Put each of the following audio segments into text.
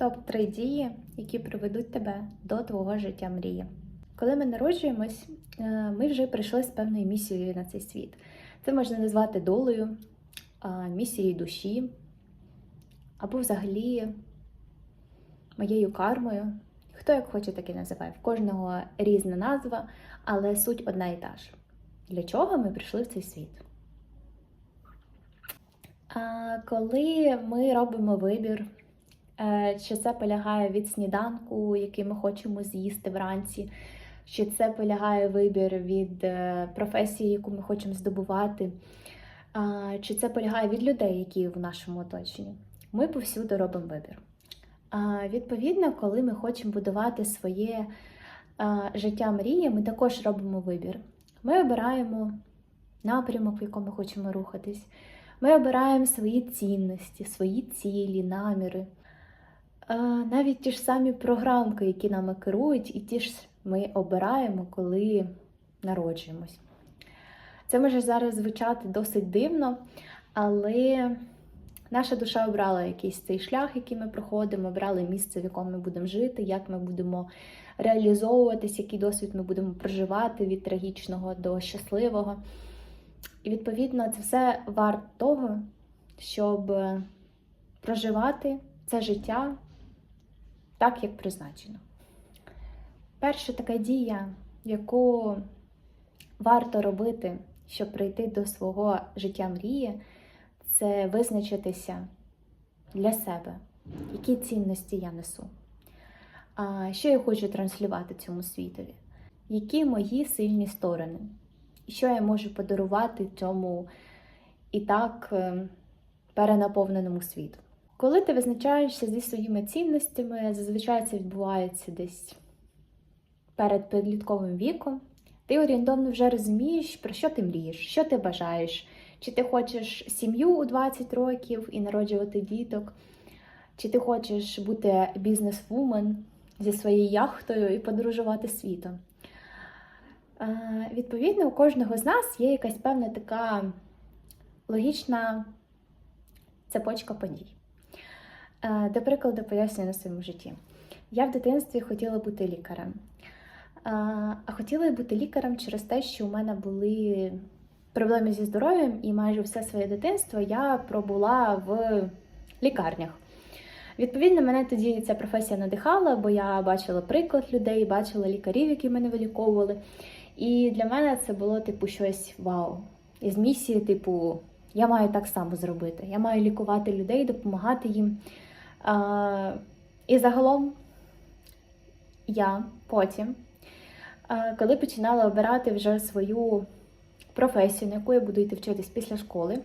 Топ-3 дії, які приведуть тебе до твого життя мрії. Коли ми народжуємось, е, ми вже прийшли з певною місією на цей світ. Це можна назвати долею, місією душі, або взагалі моєю кармою. Хто як хоче, так і називає. В кожного різна назва, але суть одна і та ж. Для чого ми прийшли в цей світ? Коли ми робимо вибір, чи це полягає від сніданку, який ми хочемо з'їсти вранці, чи це полягає вибір від е, професії, яку ми хочемо здобувати, чи це полягає від людей, які в нашому оточенні. Ми повсюди робимо вибір. Відповідно, коли ми хочемо будувати своє життя мрії, ми також робимо вибір. Ми обираємо напрямок, в якому хочемо рухатись. Ми обираємо свої цінності, свої цілі, наміри. Навіть ті ж самі програмки, які нами керують, і ті ж ми обираємо, коли народжуємось. Це може зараз звучати досить дивно, але наша душа обрала якийсь цей шлях, який ми проходимо, обрали місце, в якому ми будемо жити, як ми будемо реалізовуватись, який досвід ми будемо проживати від трагічного до щасливого. І відповідно це все варто того, щоб проживати це життя так, як призначено. Перша така дія, яку варто робити, щоб прийти до свого життя мрії, це визначитися для себе, які цінності я несу, що я хочу транслювати цьому світові, які мої сильні сторони, що я можу подарувати цьому і так е, перенаповненому світу. Коли ти визначаєшся зі своїми цінностями, зазвичай це відбувається десь перед підлітковим віком, ти орієнтовно вже розумієш, про що ти мрієш, що ти бажаєш. Чи ти хочеш сім'ю у 20 років і народжувати діток, чи ти хочеш бути бізнес-вумен зі своєю яхтою і подорожувати світом. Е, Відповідно, у кожного з нас є якась певна така логічна цепочка подій. Е, До прикладу, пояснюю на своєму житті. Я в дитинстві хотіла бути лікарем. А а хотіла бути лікарем через те, що у мене були проблеми зі здоров'ям, і майже все своє дитинство я пробула в лікарнях. Відповідно, мене тоді ця професія надихала, бо я бачила приклад людей, бачила лікарів, які мене виліковували. І для мене це було типу щось вау. Із місії, типу, я маю так само зробити. Я маю лікувати людей, допомагати їм. А, І загалом я потім, коли починала обирати вже свою професію, на яку я буду йти вчитись після школи,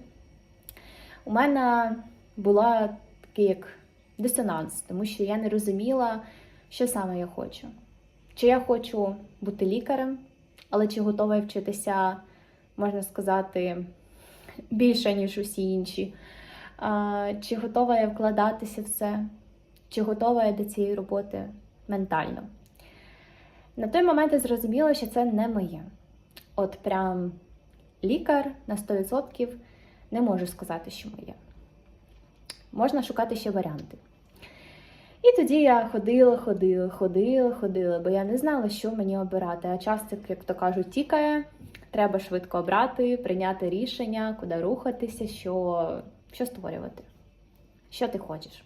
у мене була такий як дисонанс, тому що я не розуміла, що саме я хочу. Чи я хочу бути лікарем, але чи готова я вчитися, можна сказати, більше, ніж усі інші. Чи готова я вкладатися в це, чи готова я до цієї роботи ментально. На той момент я зрозуміла, що це не моє. От прям лікар на 100% не можу сказати, що моє. Можна шукати ще варіанти. І тоді я ходила, ходила, ходила, ходила, бо я не знала, що мені обирати. А часто, як то кажуть, тікає, треба швидко обрати, прийняти рішення, куди рухатися, що, що створювати. Що ти хочеш?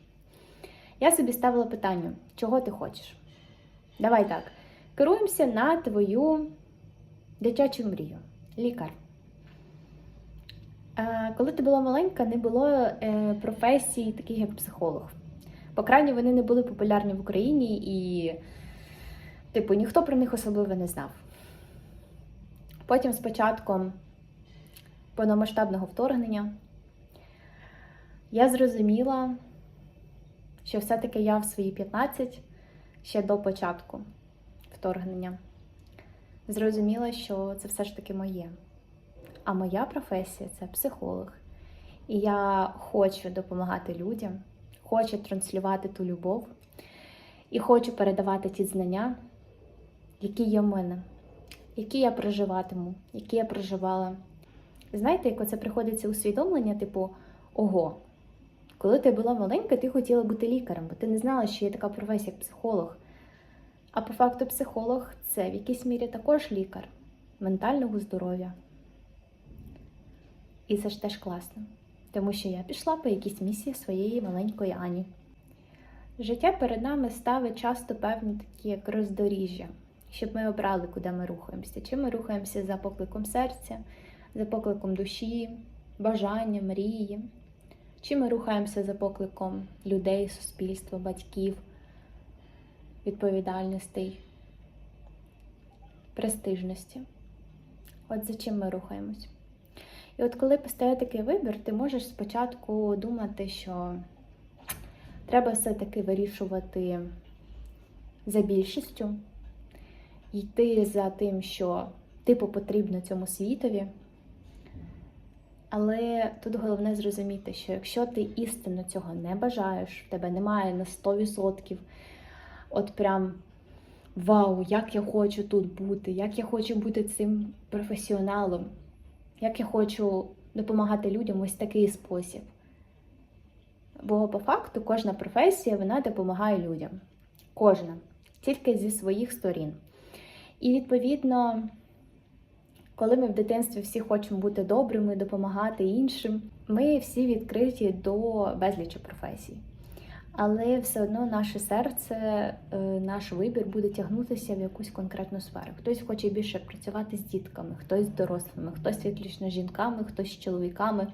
Я собі ставила питання, чого ти хочеш? Давай так. Керуємося на твою дитячу мрію. Лікар. Е, Коли ти була маленька, не було е, професій, таких як психолог. По крайній вони не були популярні в Україні і, типу, ніхто про них особливо не знав. Потім, з початком повномасштабного вторгнення, я зрозуміла, що все-таки я в свої 15 ще до початку вторгнення зрозуміла, що це все ж таки моє. А моя професія це психолог. І я хочу допомагати людям, хочу транслювати ту любов і хочу передавати ті знання, які є в мене, які я проживатиму, які я проживала. Знаєте, як оце приходиться усвідомлення, типу, ого, Коли ти була маленька, ти хотіла бути лікарем, бо ти не знала, що є така професія, як психолог. А по факту психолог це в якійсь мірі також лікар ментального здоров'я. І це ж теж класно, тому що я пішла по якійсь місії своєї маленької Ані. Життя перед нами ставить часто певні такі як роздоріжжя, щоб ми обрали, куди ми рухаємося. Чи ми рухаємося за покликом серця, за покликом душі, бажання, мрії, чи ми рухаємося за покликом людей, суспільства, батьків, відповідальностей, престижності. От за чим ми рухаємось. І от коли постає такий вибір, ти можеш спочатку думати, що треба все-таки вирішувати за більшістю, йти за тим, що типу потрібно цьому світові. Але тут головне зрозуміти, що якщо ти істинно цього не бажаєш, в тебе немає на 100%, от прям вау, як я хочу тут бути, як я хочу бути цим професіоналом, як я хочу допомагати людям ось такий спосіб. Бо по факту кожна професія вона допомагає людям. Кожна, тільки зі своїх сторін. І відповідно, коли ми в дитинстві всі хочемо бути добрими, допомагати іншим, ми всі відкриті до безлічі професій. Але все одно наше серце, е, наш вибір буде тягнутися в якусь конкретну сферу. Хтось хоче більше працювати з дітками, хтось з дорослими, хтось виключно з жінками, хтось з чоловіками,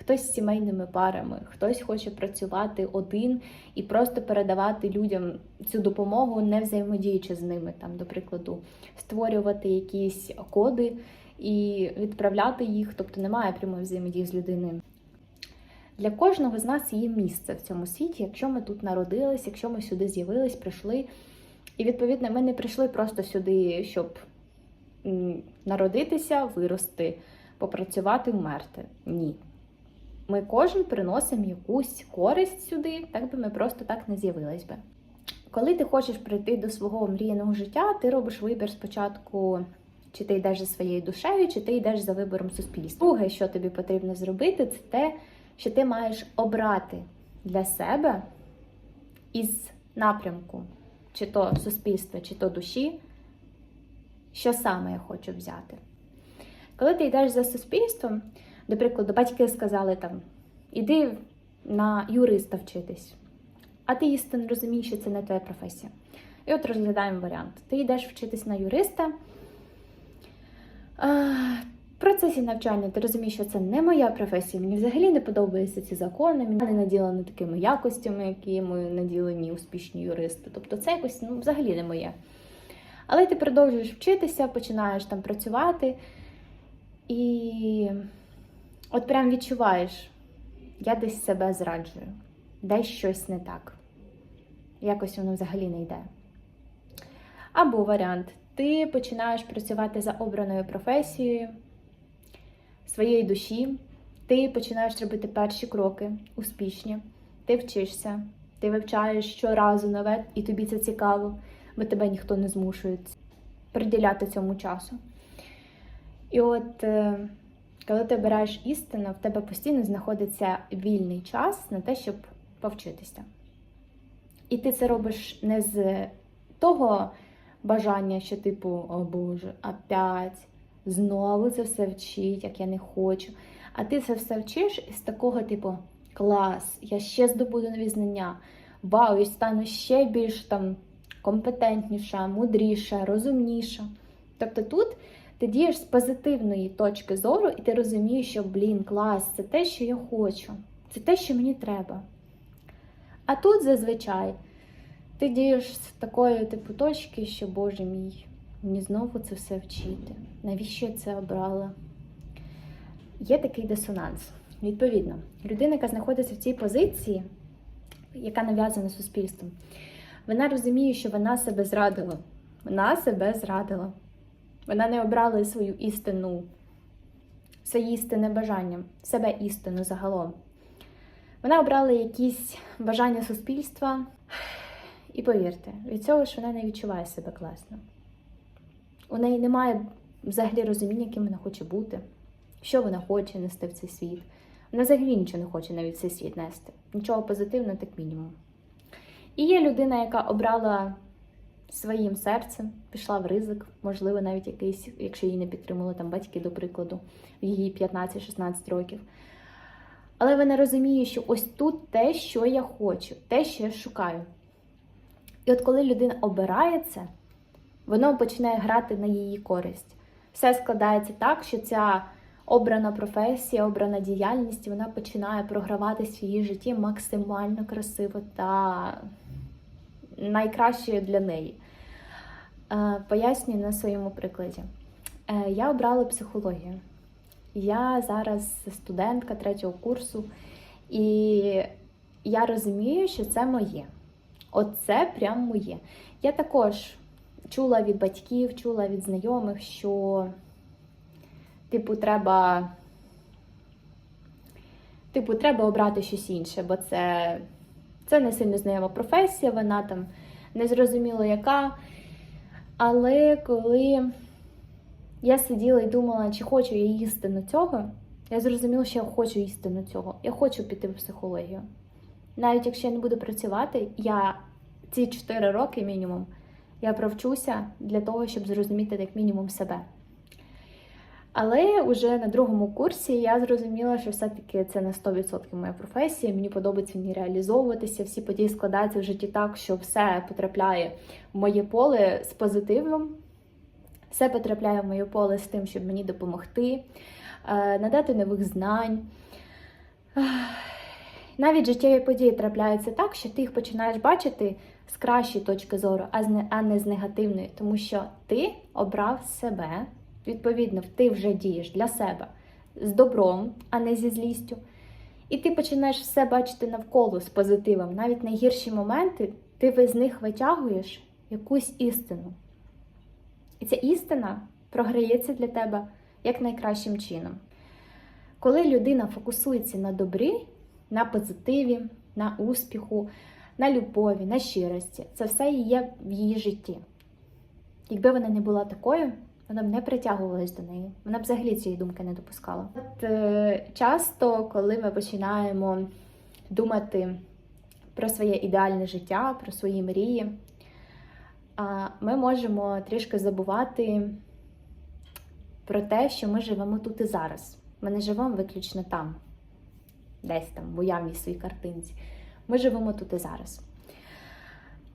хтось з сімейними парами, хтось хоче працювати один і просто передавати людям цю допомогу, не взаємодіючи з ними. Там, до прикладу, створювати якісь коди і відправляти їх, тобто немає прямої взаємодії з людиною. Для кожного з нас є місце в цьому світі, якщо ми тут народились, якщо ми сюди з'явились, прийшли. І відповідно, ми не прийшли просто сюди, щоб народитися, вирости, попрацювати, вмерти. Ні. Ми кожен приносимо якусь користь сюди, так би ми просто так не з'явились би. Коли ти хочеш прийти до свого мріяного життя, ти робиш вибір спочатку, чи ти йдеш за своєю душею, чи ти йдеш за вибором суспільства. Друге, що тобі потрібно зробити, це те, що ти маєш обрати для себе із напрямку, чи то суспільства, чи то душі, що саме я хочу взяти. Коли ти йдеш за суспільством, до прикладу, батьки сказали там, іди на юриста вчитись, а ти істинно розумієш, що це не твоя професія. І от розглядаємо варіант. Ти йдеш вчитись на юриста. В процесі навчання ти розумієш, що це не моя професія, мені взагалі не подобаються ці закони, мені не наділені такими якостями, якими наділені успішні юристи. Тобто це якось ну, взагалі не моє. Але ти продовжуєш вчитися, починаєш там працювати і от прям відчуваєш, я десь себе зраджую, десь щось не так. Якось воно взагалі не йде. Або варіант, ти починаєш працювати за обраною професією своєї душі, ти починаєш робити перші кроки успішні, ти вчишся, ти вивчаєш щоразу нове, і тобі це цікаво, бо тебе ніхто не змушує приділяти цьому часу. І от, е, коли ти обираєш істину, в тебе постійно знаходиться вільний час на те, щоб повчитися. І ти це робиш не з того бажання, що, типу, о Боже, опять знову це все вчить, як я не хочу. А ти це все вчиш із такого, типу, клас, я ще здобуду нові знання. Вау, я стану ще більш там компетентніша, мудріша, розумніша. Тобто тут ти дієш з позитивної точки зору, і ти розумієш, що, блін, клас, це те, що я хочу, це те, що мені треба. А тут зазвичай ти дієш з такої типу точки, що, Боже мій, мені знову це все вчити. Навіщо я це обрала? Є такий дисонанс. Відповідно, людина, яка знаходиться в цій позиції, яка нав'язана суспільством, вона розуміє, що вона себе зрадила. Вона себе зрадила. Вона не обрала свою істину, своє істинне бажання, себе істину загалом. Вона обрала якісь бажання суспільства, і повірте, від цього ж вона не відчуває себе класно. У неї немає взагалі розуміння, ким вона хоче бути, що вона хоче нести в цей світ. Вона взагалі нічого не хоче навіть в цей світ нести. Нічого позитивного, так мінімум. І є людина, яка обрала своїм серцем, пішла в ризик, можливо, навіть якийсь, якщо її не підтримали там батьки, до прикладу, в її 15-16 років. Але вона розуміє, що ось тут те, що я хочу, те, що я шукаю. І от коли людина обирає це, воно починає грати на її користь. Все складається так, що ця обрана професія, обрана діяльність, вона починає програватися в її житті максимально красиво та найкращою для неї. Е, Пояснюю на своєму прикладі. Е, Я обрала психологію. Я зараз студентка третього курсу, і я розумію, що це моє. Оце прям моє. Я також чула від батьків, чула від знайомих, що, типу, треба. Tипу, треба обрати щось інше, бо це, це не сильно знайома професія, вона там незрозуміло яка. Але коли я сиділа і думала, чи хочу я істину цього, я зрозуміла, що я хочу істину цього. Я хочу піти в психологію. Навіть якщо я не буду працювати, я ці 4 роки мінімум я провчуся для того, щоб зрозуміти як мінімум себе. Але вже на другому курсі я зрозуміла, що все-таки це на 100% моя професія. Мені подобається в реалізовуватися. Всі події складаються в житті так, що все потрапляє в моє поле з позитивом. Все потрапляє в моє поле з тим, щоб мені допомогти, е, надати нових знань. Навіть життєві події трапляються так, що ти їх починаєш бачити з кращої точки зору, а не з негативної, тому що ти обрав себе, відповідно, ти вже дієш для себе з добром, а не зі злістю. І ти починаєш все бачити навколо з позитивом. Навіть найгірші моменти, ти з них витягуєш якусь істину. І ця істина програється для тебе як найкращим чином. Коли людина фокусується на добрі, на позитиві, на успіху, на любові, на щирості, це все є в її житті. Якби вона не була такою, вона б не притягувалась до неї, вона б взагалі цієї думки не допускала. От е, часто, коли ми починаємо думати про своє ідеальне життя, про свої мрії, ми можемо трішки забувати про те, що ми живемо тут і зараз. Ми не живемо виключно там, десь там, в уявній своїй картинці. Ми живемо тут і зараз.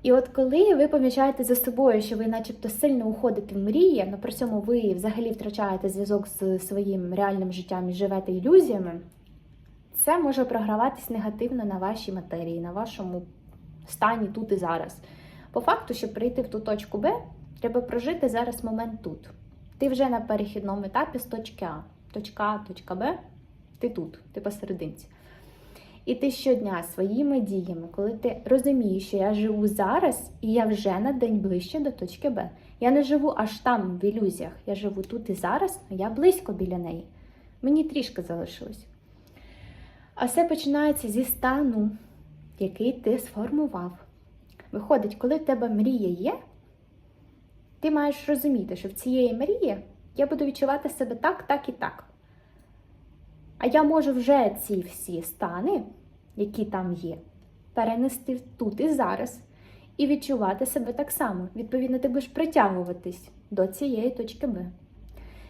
І от коли ви помічаєте за собою, що ви начебто сильно уходите в мрії, але при цьому ви взагалі втрачаєте зв'язок з своїм реальним життям і живете ілюзіями, це може програватись негативно на вашій матерії, на вашому стані тут і зараз. По факту, щоб прийти в ту точку Б, треба прожити зараз момент тут. Ти вже на перехідному етапі з точки А. Точка А, точка Б, ти тут, ти посерединці. І ти щодня своїми діями, коли ти розумієш, що я живу зараз, і я вже на день ближче до точки Б. Я не живу аж там в ілюзіях. Я живу тут і зараз, а я близько біля неї. Мені трішки залишилось. А все починається зі стану, який ти сформував. Виходить, коли в тебе мрія є, ти маєш розуміти, що в цієї мрії я буду відчувати себе так, так і так. А я можу вже ці всі стани, які там є, перенести тут і зараз і відчувати себе так само. Відповідно, ти будеш притягуватись до цієї точки Б.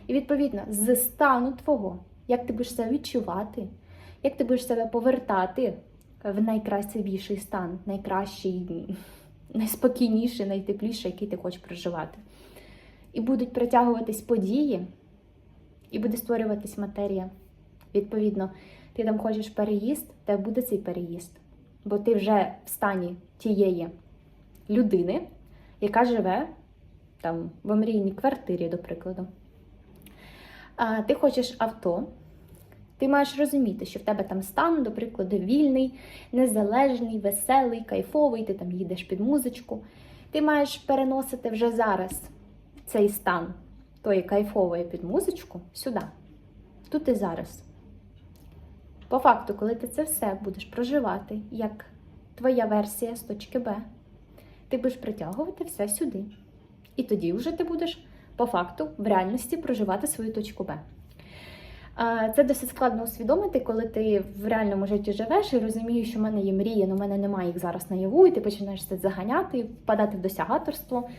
І відповідно, з стану твого, як ти будеш себе відчувати, як ти будеш себе повертати в найкрасивіший стан, найкращий, найспокійніший, найтепліший, який ти хочеш проживати. І будуть притягуватись події, і буде створюватись матерія. Відповідно, ти там хочеш переїзд, тебе буде цей переїзд. Бо ти вже в стані тієї людини, яка живе там в омрійній квартирі, до прикладу. А, ти хочеш авто, ти маєш розуміти, що в тебе там стан, до прикладу, вільний, незалежний, веселий, кайфовий, ти там їдеш під музичку. Ти маєш переносити вже зараз цей стан тої кайфової під музичку сюди, тут і зараз. По факту, коли ти це все будеш проживати як твоя версія з точки Б, ти будеш притягувати все сюди. І тоді вже ти будеш по факту в реальності проживати свою точку Б. Це досить складно усвідомити, коли ти в реальному житті живеш і розумієш, що в мене є мрії, але в мене немає їх зараз наяву, і ти починаєш це заганяти, впадати в досягаторство,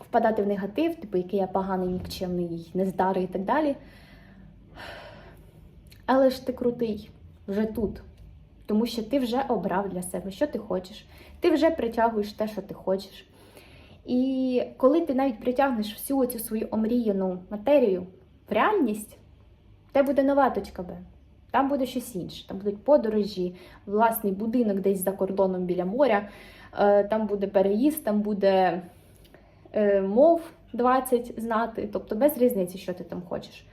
впадати в негатив, типу, який я поганий, нікчемний, нездарий і так далі. Але ж ти крутий вже тут, тому що ти вже обрав для себе, що ти хочеш. Ти вже притягуєш те, що ти хочеш. І коли ти навіть притягнеш всю цю свою омріяну матерію в реальність, тебе буде нова точка Б. Там буде щось інше. Там будуть подорожі, власний будинок десь за кордоном біля моря, е, там буде переїзд, там буде е, мов 20 знати, тобто без різниці, що ти там хочеш.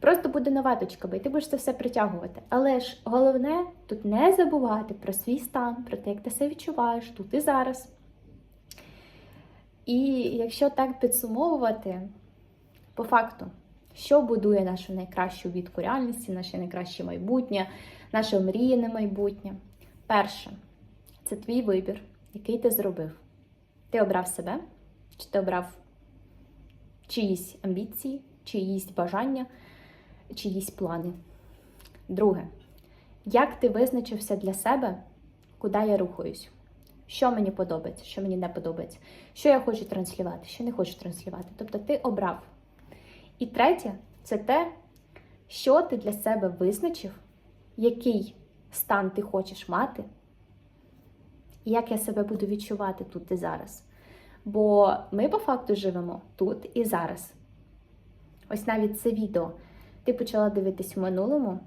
Просто буде нова точка Б, ти будеш це все притягувати. Але ж головне тут не забувати про свій стан, про те, як ти себе відчуваєш тут і зараз. І якщо так підсумовувати, по факту, що будує нашу найкращу відку реальності, наше найкраще майбутнє, наше мріяне майбутнє. Перше, це твій вибір, який ти зробив. Ти обрав себе, чи ти обрав чиїсь амбіції, чиїсь бажання, чиїсь плани. Друге, як ти визначився для себе, куди я рухаюсь? Що мені подобається, що мені не подобається, що я хочу транслювати, що не хочу транслювати. Тобто ти обрав. І третє це те, що ти для себе визначив, який стан ти хочеш мати, і як я себе буду відчувати тут і зараз. Бо ми по факту живемо тут і зараз. Ось навіть це відео ти почала дивитись в минулому,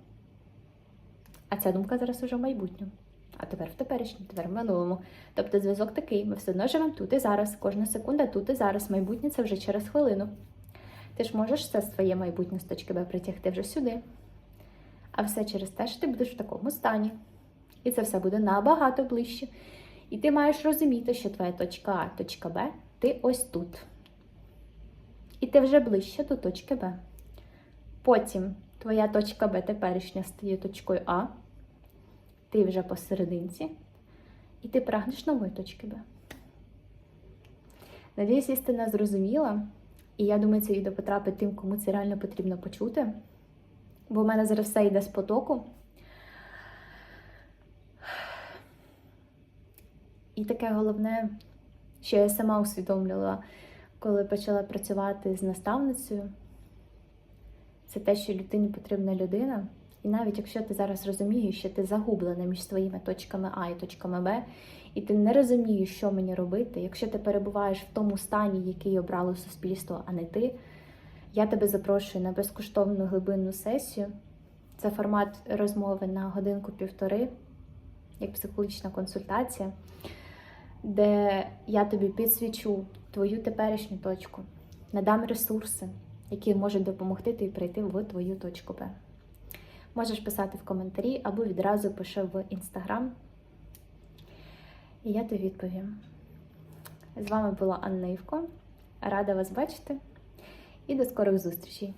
а ця думка зараз уже в майбутньому. А тепер в теперішньому, тепер в минулому. Тобто зв'язок такий, ми все одно живемо тут і зараз. Кожна секунда тут і зараз. Майбутнє це вже через хвилину. Ти ж можеш це своє майбутнє з точки Б притягти вже сюди. А все через те, що ти будеш в такому стані. І це все буде набагато ближче. І ти маєш розуміти, що твоя точка А, точка Б, ти ось тут. І ти вже ближче до точки Б. Потім твоя точка Б теперішня стає точкою А ти вже посерединці, і ти прагнеш нової точки Б. Надіюсь, істина зрозуміла, і я думаю, це відео потрапить тим, кому це реально потрібно почути. Бо в мене зараз все йде з потоку. І таке головне, що я сама усвідомлювала, коли почала працювати з наставницею, це те, що людині потрібна людина. І навіть якщо ти зараз розумієш, що ти загублена між своїми точками А і точками Б, і ти не розумієш, що мені робити, якщо ти перебуваєш в тому стані, який обрало суспільство, а не ти, я тебе запрошую на безкоштовну глибинну сесію. Це формат розмови на годинку-півтори, як психологічна консультація, де я тобі підсвічу твою теперішню точку, надам ресурси, які можуть допомогти тобі прийти в твою точку Б. Можеш писати в коментарі або відразу пиши в інстаграм. І я тобі відповім. З вами була Анна Івко. Рада вас бачити і до скорих зустрічей!